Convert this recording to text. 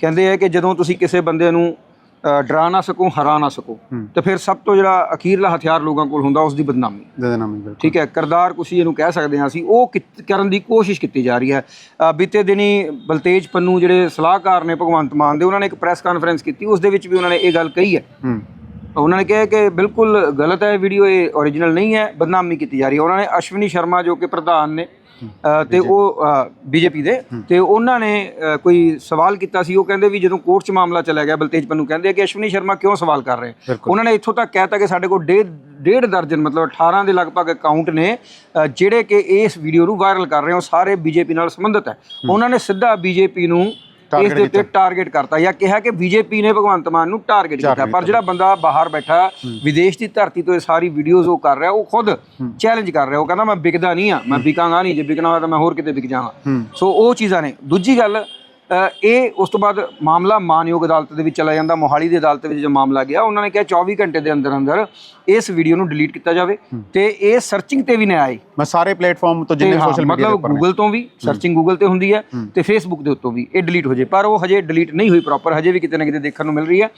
ਕਹਿੰਦੇ ਆ ਕਿ ਜਦੋਂ ਤੁਸੀਂ ਕਿਸੇ ਬੰਦੇ ਨੂੰ ਡਰਾ ਨਾ ਸਕੋ ਹਰਾ ਨਾ ਸਕੋ ਤੇ ਫਿਰ ਸਭ ਤੋਂ ਜਿਹੜਾ ਅਖੀਰਲਾ ਹਥਿਆਰ ਲੋਕਾਂ ਕੋਲ ਹੁੰਦਾ ਉਸ ਦੀ ਬਦਨਾਮੀ ਦੇ ਨਾਮ ਬਿਲਕੁਲ। ਠੀਕ ਹੈ ਕਰਦਾਰ ਕੁਸ਼ੀ ਇਹਨੂੰ ਕਹਿ ਸਕਦੇ ਹਾਂ ਅਸੀਂ ਉਹ ਕਰਨ ਦੀ ਕੋਸ਼ਿਸ਼ ਕੀਤੀ ਜਾ ਰਹੀ ਹੈ। ਬੀਤੇ ਦਿਨੀ ਬਲਤੇਜ ਪੰਨੂ ਜਿਹੜੇ ਸਲਾਹਕਾਰ ਨੇ ਭਗਵੰਤ ਮਾਨ ਦੇ ਉਹਨਾਂ ਨੇ ਇੱਕ ਪ੍ਰੈਸ ਕਾਨਫਰੰਸ ਕੀਤੀ ਉਸ ਦੇ ਵਿੱਚ ਵੀ ਉਹਨਾਂ ਨੇ ਇਹ ਗੱਲ ਕਹੀ ਹੂੰ। ਉਹਨਾਂ ਨੇ ਕਿਹਾ ਕਿ ਬਿਲਕੁਲ ਗਲਤ ਹੈ ਵੀਡੀਓ ਇਹ ਓਰੀਜਨਲ ਨਹੀਂ ਹੈ ਬਦਨਾਮੀ ਕੀਤੀ ਜਾ ਰਹੀ ਹੈ। ਉਹਨਾਂ ਨੇ ਅਸ਼ਵਨੀ ਸ਼ਰਮਾ ਜੋ ਕਿ ਪ੍ਰਧਾਨ ਨੇ ਤੇ ਉਹ ਬੀਜੇਪੀ ਦੇ ਤੇ ਉਹਨਾਂ ਨੇ ਕੋਈ ਸਵਾਲ ਕੀਤਾ ਸੀ। ਉਹ ਕਹਿੰਦੇ ਵੀ ਜਦੋਂ ਕੋਰਟ 'ਚ ਮਾਮਲਾ ਚਲਾ ਗਿਆ ਬਲਤੇਜ ਪੰਨੂ ਕਹਿੰਦੇ ਕਿ ਅਸ਼ਵਨੀ ਸ਼ਰਮਾ ਕਿਉਂ ਸਵਾਲ ਕਰ ਰਹੇ? ਉਹਨਾਂ ਨੇ ਇੱਥੋਂ ਤੱਕ ਕਹਿਤਾ ਕਿ ਸਾਡੇ ਕੋਲ ਡੇਢ ਡੇਢ ਦਰਜਨ ਮਤਲਬ 18 ਦੇ ਲਗਭਗ ਅਕਾਊਂਟ ਨੇ ਜਿਹੜੇ ਕਿ ਇਸ ਵੀਡੀਓ ਨੂੰ ਵਾਇਰਲ ਕਰ ਰਹੇ ਹੋ ਸਾਰੇ ਬੀਜੇਪੀ ਨਾਲ ਸੰਬੰਧਿਤ ਹੈ। ਉਹਨਾਂ ਨੇ ਸਿੱਧਾ ਬੀਜੇਪੀ ਨੂੰ ਇਸ ਦੇ ਉੱਤੇ ਟਾਰਗੇਟ ਕਰਤਾ ਜਾਂ ਕਿਹਾ ਕਿ ਬੀਜੇਪੀ ਨੇ ਭਗਵੰਤ ਮਾਨ ਨੂੰ ਟਾਰਗੇਟ ਕੀਤਾ। ਪਰ ਜਿਹੜਾ ਬੰਦਾ ਬਾਹਰ ਬੈਠਾ ਵਿਦੇਸ਼ ਦੀ ਧਰਤੀ ਤੋਂ ਇਹ ਸਾਰੀ ਵੀਡੀਓਜ਼ ਉਹ ਕਰ ਰਿਹਾ ਉਹ ਖੁਦ ਚੈਲੰਜ ਕਰ ਰਿਹਾ। ਉਹ ਕਹਿੰਦਾ ਮੈਂ ਵਿਕਦਾ ਨਹੀਂ ਆ ਮੈਂ ਵਿਕਾਂਗਾ ਨਹੀਂ। ਜੇ ਵਿਕਣਾ ਹੋਇਆ ਤਾਂ ਮੈਂ ਹੋਰ ਕਿਤੇ ਵਿਕ ਜਾਵਾਂ। ਸੋ ਉਹ ਚੀਜ਼ਾਂ ਨੇ। ਦੂਜੀ ਗੱਲ ਇਹ ਉਸ ਤੋਂ ਬਾਅਦ ਮਾਮਲਾ ਮਾਨਯੋਗ ਅਦਾਲਤ ਦੇ ਵਿੱਚ ਚਲਾ ਜਾਂਦਾ ਮੋਹਾਲੀ ਦੀ ਅਦਾਲਤ ਵਿੱਚ ਜੋ ਮਾਮਲਾ ਗਿਆ ਉਹਨਾਂ ਨੇ ਕਿਹਾ 24 ਘੰਟੇ ਦੇ ਅੰਦਰ ਅੰਦਰ ਇਸ ਵੀਡੀਓ ਨੂੰ ਡਿਲੀਟ ਕੀਤਾ ਜਾਵੇ ਤੇ ਇਹ ਸਰਚਿੰਗ ਤੇ ਵੀ ਨਾ ਆਏ। ਮੈਂ ਸਾਰੇ ਪਲੇਟਫਾਰਮ ਤੋਂ ਜਿੰਨੇ ਸੋਸ਼ਲ ਮੀਡੀਆ ਦੇ ਮਤਲਬ ਉੱਪਰ ਗੂਗਲ ਤੋਂ ਵੀ ਸਰਚਿੰਗ ਗੂਗਲ ਤੇ ਹੁੰਦੀ ਹੈ ਤੇ ਫੇਸਬੁੱਕ ਦੇ ਉੱਤੋਂ ਵੀ। ਇਹ ਡਿਲੀਟ ਹੋ ਜੇ ਪਰ ਉਹ ਹਜੇ ਡਿਲੀਟ ਨਹੀਂ ਹੋਈ ਪ੍ਰੋਪਰ ਹਜੇ ਵੀ ਕਿਤੇ ਨਾ ਕਿਤੇ ਦੇਖਣ ਨੂੰ ਮਿਲ ਰਹੀ ਹੈ।